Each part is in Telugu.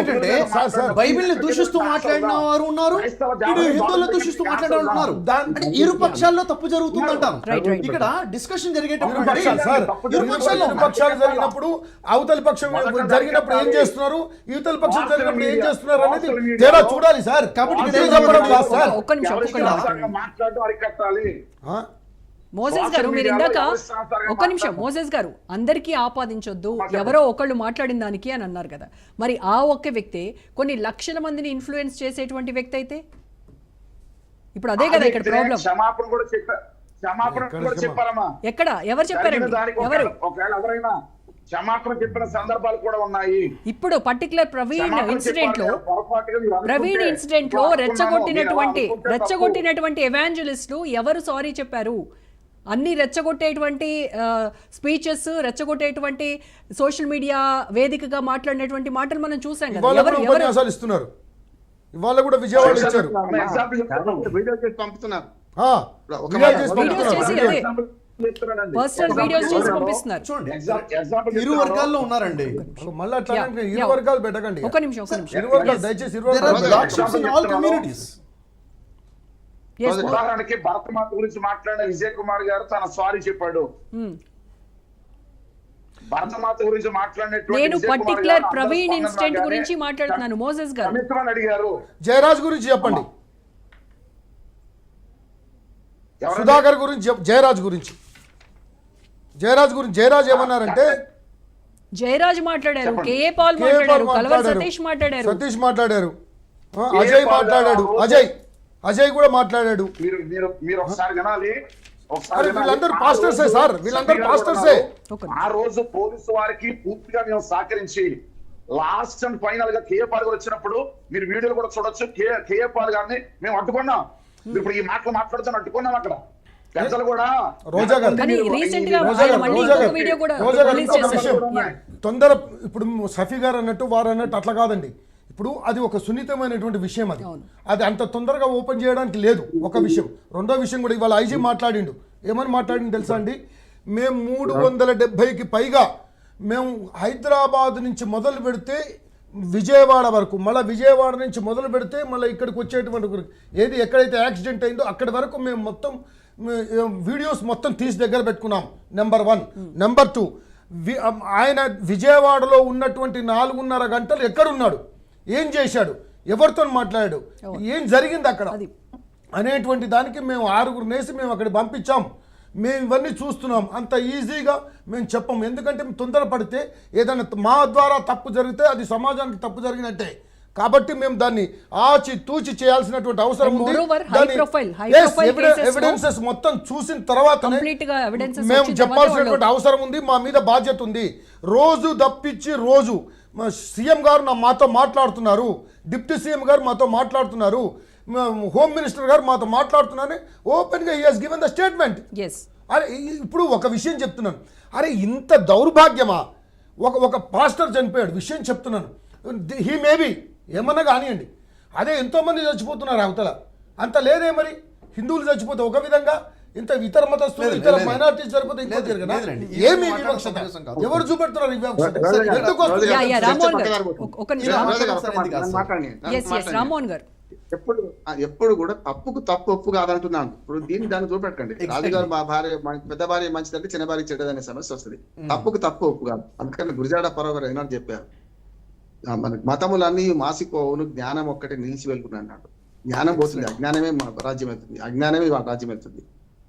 ఏంటంటే. బైబిల్ని దూషిస్తూ మాట్లాడిన వారు ఉన్నారు. ఇటు హిందువులు దూషిస్తూ మాట్లాడే వాళ్ళు ఉన్నారు. అంటే ఇరు పక్షాల్లో తప్పు జరుగుతుందంటాం. ఇక్కడ డిస్కషన్ జరిగేటప్పుడు ఇరు పక్షాల్లో ఇరుపక్షాలు జరిగినప్పుడు అవతలి పక్షం జరిగినప్పుడు ఏం చేస్తున్నారు? ఇవతల పక్షం జరిగినప్పుడు ఏం చేస్తున్నారు అనేది తేడా చూడాలి సార్. కాబట్టి ఒక్క నిమిషం మోసెస్ గారు మీరు ఇందాక ఒక్క నిమిషం మోసెస్ గారు అందరికీ ఆపాదించొద్దు ఎవరో ఒకళ్ళు మాట్లాడిన దానికి అని అన్నారు కదా. మరి ఆ ఒక్క వ్యక్తే కొన్ని లక్షల మందిని ఇన్ఫ్లుయెన్స్ చేసేటువంటి వ్యక్తి అయితే? ఇప్పుడు అదే కదా ఇక్కడ ప్రాబ్లం క్షమాపణ కూడా చెప్పా క్షమాపణ ఎక్కడ కూడా ఎవరు చెప్పారండి? ఎవరు? ఒకవేళ- ఒకవేళ ఎవరైనా క్షమాపణ చెప్పిన సందర్భాలు కూడా ఉన్నాయి. ఇప్పుడు పర్టికులర్ ప్రవీణ్ ఇన్సిడెంట్లో ప్రవీణ్ ఇన్సిడెంట్లో రెచ్చగొట్టినటువంటి. రెచ్చగొట్టినటువంటి ఎవాంజలిస్టులు ఎవరు సారీ చెప్పారు? అన్ని రెచ్చగొట్టేటువంటి స్పీచెస్ రెచ్చగొట్టేటువంటి సోషల్ మీడియా వేదికగా మాట్లాడినటువంటి మాటలు మనం చూసాం కదా. ఇస్తున్నారు. ఇవాళ కూడా విజయవాడ ఇచ్చారు. వీడియో చేసి పంపుతున్నారు. ఇరు. వర్గాల్లో ఉన్నారండి. మళ్ళీ ఇరు. వర్గాలు పెట్టకండి ఒక నిమిషం ఇరు వర్గాలు దయచేసి ఇరు వర్గాలు Brother, black ఉదాహరణకి భరతమాత గురించి మాట్లాడిన విజయ్ కుమార్ గారు తన సారీ చెప్పాడు. Hmm. భరతమాత గురించి మాట్లాడినటువంటి నేను పర్టికులర్ ప్రవీణ్ ఇన్సిడెంట్ గురించి మాట్లాడుతున్నాను. మోసెస్ గారు. అడిగారు. జయరాజ్ గురించి చెప్పండి? సుధాకర్ గురించి జయరాజ్ గురించి. జయరాజ్ గురించి జయరాజ్ ఏమన్నారంటే జయరాజ్ మాట్లాడారు. కేఏ పాల్ మాట్లాడారు. కలవర్. సతీష్ మాట్లాడారు. సతీష్ మాట్లాడారు. అజయ్ మాట్లాడాడు. అజయ్. అజయ్ కూడా మాట్లాడాడు. మీరు మీరు మీరు ఒకసారి వినాలి. వీళ్ళందరూ ఆ పాస్టర్సే రోజు సార్, వీళ్ళందరూ పాస్టర్సే. ఆ రోజు పోలీసు వారికి పూర్తిగా మేము సహకరించి లాస్ట్ అండ్ ఫైనల్గా కేఏ పాల్ గారు వచ్చినప్పుడు మీరు వీడియోలు కూడా చూడొచ్చు. కే- కేఏ పాల్ గారిని మేము అడ్డుకున్నాం. ఇప్పుడు ఈ మాటలు మాట్లాడుతాను అడ్డుకున్నాం అక్కడ. పెద్దలు కూడా. రోజా గారు. తొందర ఇప్పుడు సఫీ గారు అన్నట్టు వారు అన్నట్టు అట్లా కాదండి. ఇప్పుడు అది ఒక సున్నితమైనటువంటి విషయం అది. అది అంత తొందరగా ఓపెన్ చేయడానికి లేదు ఒక విషయం. రెండో విషయం కూడా ఇవాళ ఐజీ మాట్లాడిండు. ఏమని మాట్లాడిండు తెలుసా అండి? మేము మూడు వందల డెబ్బైకి పైగా మేము హైదరాబాద్ నుంచి మొదలు పెడితే విజయవాడ వరకు మళ్ళీ విజయవాడ నుంచి మొదలు పెడితే మళ్ళీ ఇక్కడికి వచ్చేటువంటి. ఏది ఎక్కడైతే యాక్సిడెంట్ అయిందో అక్కడి వరకు మేము మొత్తం వీడియోస్ మొత్తం తీసి దగ్గర పెట్టుకున్నాం. నెంబర్ వన్ నెంబర్ టూ వి- ఆయన విజయవాడలో ఉన్నటువంటి నాలుగున్నర గంటలు ఎక్కడున్నాడు? ఏం చేశాడు? ఎవరితో మాట్లాడాడు? ఏం జరిగింది అక్కడ. అనేటువంటి దానికి మేము ఆరుగురు నేసి మేము అక్కడ పంపించాం. మేము ఇవన్నీ చూస్తున్నాం. అంత ఈజీగా మేము చెప్పం. ఎందుకంటే తొందరపడితే ఏదైనా మా ద్వారా తప్పు జరిగితే అది సమాజానికి తప్పు జరిగినట్టే. కాబట్టి మేము దాన్ని ఆచి తూచి చేయాల్సినటువంటి అవసరం ఉంది. evidences మొత్తం చూసిన తర్వాత మేము చెప్పాల్సినటువంటి అవసరం ఉంది. మా మీద బాధ్యత ఉంది. రోజు తప్పించి రోజు సీఎం గారు నా మాతో మాట్లాడుతున్నారు. డిప్యూటీ సీఎం గారు మాతో మాట్లాడుతున్నారు. హోమ్ మినిస్టర్ గారు మాతో మాట్లాడుతున్నారని ఓపెన్గా he has given the statement yes అరే ఈ- ఇప్పుడు ఒక విషయం చెప్తున్నాను. అరే ఇంత దౌర్భాగ్యమా? ఒక ఒక పాస్టర్ చనిపోయాడు. విషయం చెప్తున్నాను. హీ మేబీ ఏమన్నా కానివ్వండి. అదే ఎంతోమంది చచ్చిపోతున్నారు అవతల. అంత లేదే మరి. హిందువులు చచ్చిపోతే ఒక విధంగా ఇంత ఇతర మతస్థులు ఇతర. మైనార్టీస్ చనిపోతే ఇంకో లేదండి. ఏమి వివక్షత. ఎవరు చూపెడుతున్నారు ఎందుకు ఎప్పుడు ఎప్పుడు కూడా తప్పుకు తప్పు ఒప్పు కాదంటున్నాను ఇప్పుడు దీన్ని దాన్ని చూపెట్టండి. రాజుగారు మా భార్య పెద్ద భార్య మంచిదంటే చిన్న భార్య చెడ్డదనే సమస్య వస్తుంది. తప్పుకు తప్పు ఒప్పు కాదు. అందుకని గురిజాడ పరవ గారు ఏనాడు చెప్పారు. మన మతములన్నీ మాసిపోవును జ్ఞానం ఒక్కటే నిలిచి వెళ్తుంది అన్నాడు. జ్ఞానం పోతుంది అజ్ఞానమే మా రాజ్యం వెళ్తుంది అజ్ఞానమే మా రాజ్యం వెళ్తుంది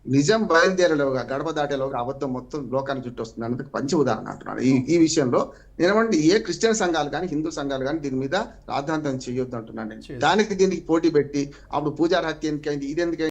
నిజం బయలుదేరేలోగా గడప దాటేలోగా అబద్ధం మొత్తం లోకానికి చుట్టూ వస్తుంది అందుకు పంచి ఉదాహరణ అంటున్నాను ఈ ఈ విషయంలో నేనేమంటే ఏ క్రిస్టియన్ సంఘాలు కానీ హిందూ సంఘాలు కానీ దీని మీద రాద్ధాంతం చేయొద్దు అంటున్నాను. దానికి దీనికి పోటీ పెట్టి అప్పుడు పూజారి హత్య ఎందుకైంది? ఇది ఎందుకైంది?